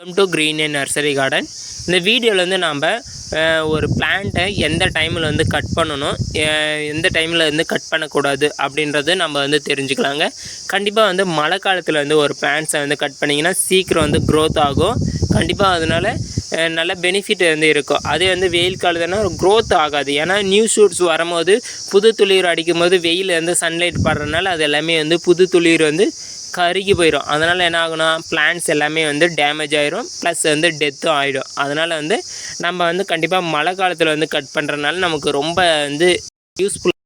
Welcome to green and nursery garden இந்த வீடியோவில் வந்து நாம் ஒரு பிளான்ட்டை எந்த டைமில் வந்து கட் பண்ணணும் எந்த டைமில் வந்து கட் பண்ணக்கூடாது அப்படின்றது நம்ம வந்து தெரிஞ்சுக்கலாங்க. கண்டிப்பாக வந்து மழை காலத்தில் வந்து ஒரு பிளான்ட்ஸை வந்து கட் பண்ணிங்கன்னா சீக்கிரம் வந்து க்ரோத் ஆகும். கண்டிப்பாக அதனால் நல்ல பெனிஃபிட் வந்து இருக்கும். அதே வந்து வெயில் காலத்துனா க்ரோத் ஆகாது. ஏன்னா நியூ ஷூட்ஸ் வரும்போது புது துளிர் அடிக்கும் போது வெயில் வந்து சன்லைட் படுறதுனால அது எல்லாமே வந்து புது துளிர் வந்து கருகி போயிடும் அதனால் என்ன ஆகுனா பிளான்ட்ஸ் எல்லாமே வந்து டேமேஜ் ஆயிரும். ப்ளஸ் வந்து டெத்தும் ஆகிடும் அதனால் வந்து நம்ம வந்து கண்டிப்பாக மழை காலத்தில் வந்து கட் பண்ணுறதுனால நமக்கு ரொம்ப வந்து யூஸ்ஃபுல்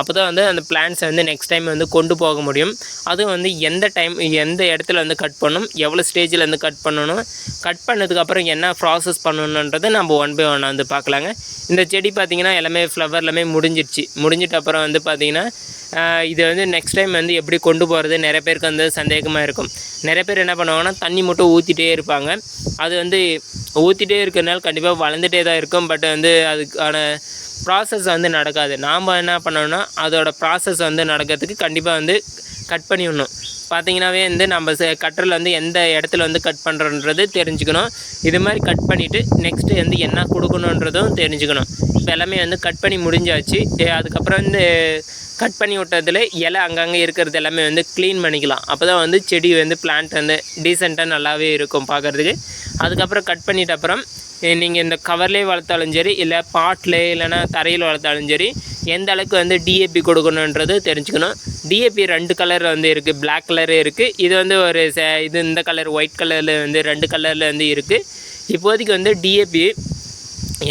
அப்போ தான் வந்து அந்த பிளான்ஸை வந்து நெக்ஸ்ட் டைம் வந்து கொண்டு போக முடியும். அதுவும் வந்து எந்த டைம் எந்த இடத்துல வந்து கட் பண்ணணும் எவ்வளோ ஸ்டேஜில் வந்து கட் பண்ணணும் கட் பண்ணதுக்கப்புறம் என்ன ப்ராசஸ் பண்ணணுன்றதை நம்ம ஒன் பை ஒன் வந்து பார்க்கலாங்க. இந்த செடி பார்த்திங்கன்னா எல்லாமே ஃப்ளவர் எல்லாமே முடிஞ்சிடுச்சு முடிஞ்சிட்ட அப்புறம் வந்து பார்த்திங்கன்னா இது வந்து நெக்ஸ்ட் டைம் வந்து எப்படி கொண்டு போகிறது நிறைய பேருக்கு வந்து சந்தேகமாக இருக்கும். நிறைய பேர் என்ன பண்ணுவாங்கன்னா தண்ணி மட்டும் ஊற்றிட்டே இருப்பாங்க. அது வந்து ஊற்றிட்டே இருக்கிறனால கண்டிப்பாக வளர்ந்துட்டே தான் இருக்கும். பட் வந்து அதுக்கான ப்ராசஸ் வந்து நடக்காது. நாம் என்ன பண்ணணும்னா அதோடய ப்ராசஸ் வந்து நடக்கிறதுக்கு கண்டிப்பாக வந்து கட் பண்ணி விடணும் பார்த்தீங்கன்னாவே வந்து நம்ம கட்டரில் வந்து எந்த இடத்துல வந்து கட் பண்ணுறோன்றது தெரிஞ்சுக்கணும். இது மாதிரி கட் பண்ணிவிட்டு நெக்ஸ்ட்டு வந்து என்ன கொடுக்கணுன்றதும் தெரிஞ்சுக்கணும். இப்போ எல்லாமே வந்து கட் பண்ணி முடிஞ்சாச்சு. அதுக்கப்புறம் வந்து கட் பண்ணி விட்டதில் இலை அங்கங்கே இருக்கிறது எல்லாமே வந்து க்ளீன் பண்ணிக்கலாம். அப்போ தான் வந்து செடி வந்து பிளான்ட் வந்து டீசெண்டாக நல்லாவே இருக்கும் பார்க்குறதுக்கு. அதுக்கப்புறம் கட் பண்ணிட்ட அப்புறம் நீங்கள் இந்த கவர்லேயே வளர்த்தாலும் சரி இல்லை பாட்டில் இல்லைன்னா தரையில் வளர்த்தாலும் சரி எந்த அளவுக்கு வந்து டிஏபி கொடுக்கணுன்றது தெரிஞ்சுக்கணும். டிஏபி ரெண்டு கலர் வந்து இருக்குது பிளாக் கலரு இருக்குது இது வந்து ஒரு ச- இது இந்த கலர் ஒயிட் கலரில் வந்து ரெண்டு கலரில் வந்து இருக்குது இப்போதைக்கு வந்து டிஏபி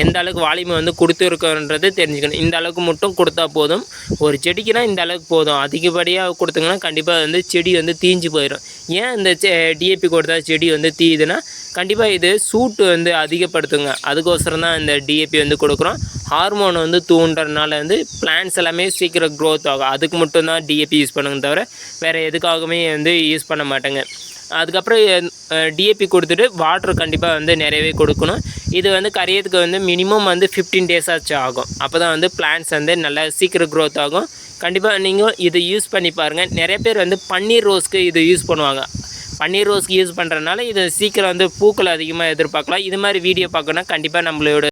எந்த அளவுக்கு வால்யூமை வந்து கொடுத்துருக்கோன்றது தெரிஞ்சுக்கணும். இந்த அளவுக்கு மட்டும் கொடுத்தா போதும். ஒரு செடிக்குனா இந்த அளவுக்கு போதும். அதிகப்படியாக கொடுத்தீங்கன்னா கண்டிப்பாக வந்து செடி வந்து தீஞ்சு போயிடும். ஏன் இந்த டிஏபி கொடுத்தா செடி வந்து தீயுதுன்னா கண்டிப்பாக இது சூட்டு வந்து அதிகப்படுத்துங்க. அதுக்கோசரம் தான் இந்த டிஏபி வந்து கொடுக்குறோம். ஹார்மோன் வந்து தூண்டுறதுனால வந்து பிளான்ஸ் எல்லாமே சீக்கிரம் க்ரோத் ஆகும். அதுக்கு மட்டும்தான் டிஏபி யூஸ் பண்ணுங்க தவிர வேறு எதுக்காகவுமே வந்து யூஸ் பண்ண மாட்டேங்க. அதுக்கப்புறம் டிஏபி கொடுத்துட்டு வாட்டர் கண்டிப்பாக வந்து நிறையவே கொடுக்கணும். இது வந்து கரையிறதுக்கு வந்து மினிமம் வந்து ஃபிஃப்டீன் டேஸ் ஆச்சு ஆகும். அப்போ தான் வந்து பிளான்ஸ் வந்து நல்லா சீக்கிரம் க்ரோத் ஆகும். கண்டிப்பாக நீங்கள் இதை யூஸ் பண்ணி பாருங்கள் நிறைய பேர் வந்து பன்னீர் ரோஸ்க்கு இது யூஸ் பண்ணுவாங்க. பன்னீர் ரோஸ்க்கு யூஸ் பண்ணுறதுனால இது சீக்கிரம் வந்து பூக்கள் அதிகமாக எதிர்பார்க்கலாம். இது மாதிரி வீடியோ பார்க்கணுன்னா கண்டிப்பாக நம்மளோட